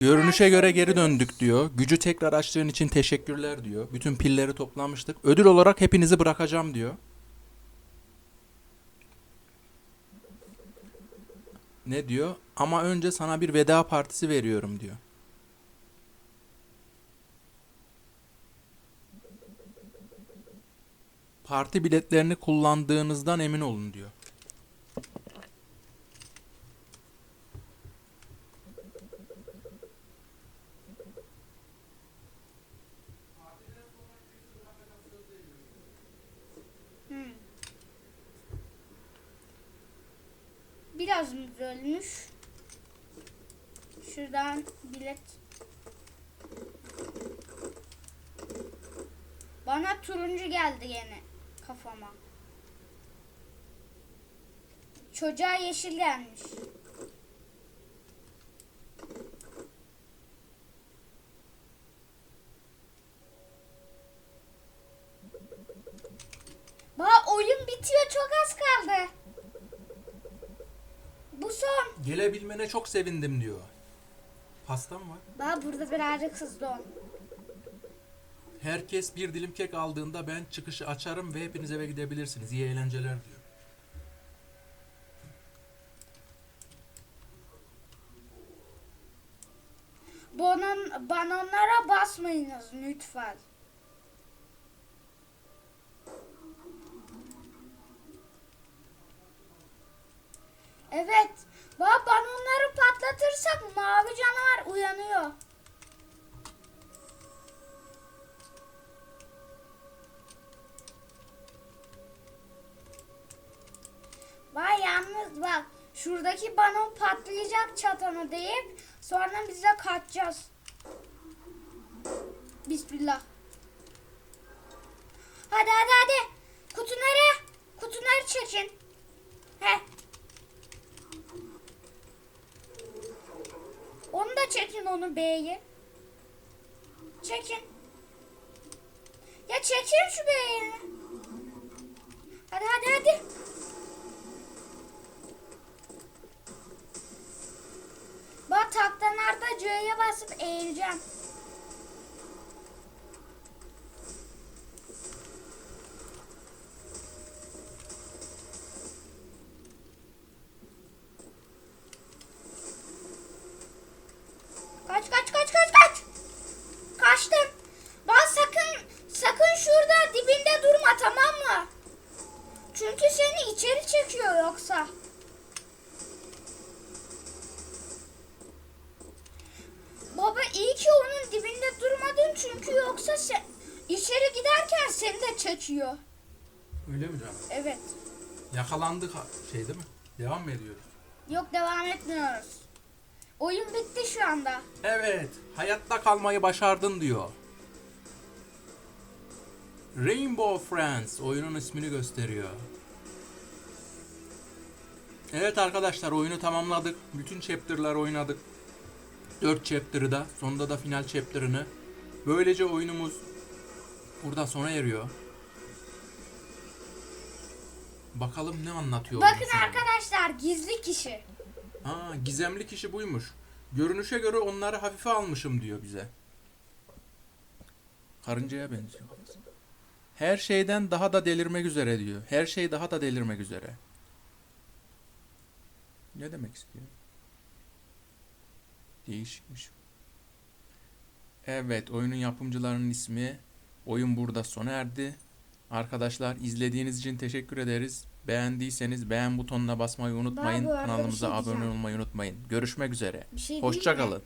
Görünüşe göre geri döndük diyor. Gücü tekrar açtığın için teşekkürler diyor. Bütün pilleri toplamıştık. Ödül olarak hepinizi bırakacağım diyor. Ne diyor? Ama önce sana bir veda partisi veriyorum diyor. Parti biletlerini kullandığınızdan emin olun diyor. Biraz ölmüş? Şuradan bilet. Bana turuncu geldi yine kafama. Çocuğa yeşil gelmiş. Bak oyun bitiyor çok az kaldı. Gelebilmene çok sevindim diyor. Pasta mı var? Bak burada birazcık hızlı ol. Herkes bir dilim kek aldığında ben çıkışı açarım ve hepiniz eve gidebilirsiniz. İyi eğlenceler diyor. Banon, banonlara basmayınız lütfen. Evet. Bak balonları patlatırsak mavi canavar uyanıyor. Bak yalnız bak şuradaki balon patlayacak çatanı deyip sonra biz de kaçacağız. Bismillah. Hadi hadi hadi. Kutuları, kutuları çekin. He. Onu da çekin onu B'yi. Çekin. Ya çekin şu B'yi. Hadi hadi hadi. Bak taktanlarda C'ye basıp eğileceğim. Yoksa. Baba iyi ki onun dibinde durmadın çünkü yoksa sen içeri giderken seni de çekiyor. Öyle mi canım? Evet. Yakalandık şey değil mi? Devam mı ediyoruz? Yok devam etmiyoruz. Oyun bitti şu anda. Evet, hayatta kalmayı başardın diyor. Rainbow Friends oyunun ismini gösteriyor. Evet arkadaşlar oyunu tamamladık. Bütün chapter'ları oynadık. 4 chapter'ı da, sonunda da final chapter'ını. Böylece oyunumuz burada sona eriyor. Bakalım ne anlatıyor. Bakın sana. arkadaşlar gizli kişi. Aa, gizemli kişi buymuş. Görünüşe göre onları hafife almışım diyor bize. Karıncaya benziyor. Her şeyden daha da delirmek üzere diyor. Her şey daha da delirmek üzere. Ne demek istiyor? Değişikmiş. Evet, oyunun yapımcılarının ismi. Oyun burada sona erdi. Arkadaşlar izlediğiniz için teşekkür ederiz. Beğendiyseniz beğen butonuna basmayı unutmayın. Kanalımıza şey abone olmayı unutmayın. Görüşmek üzere. Şey Hoşça kalın.